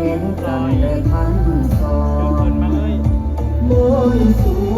เห็นกัได้พันสองบนสุ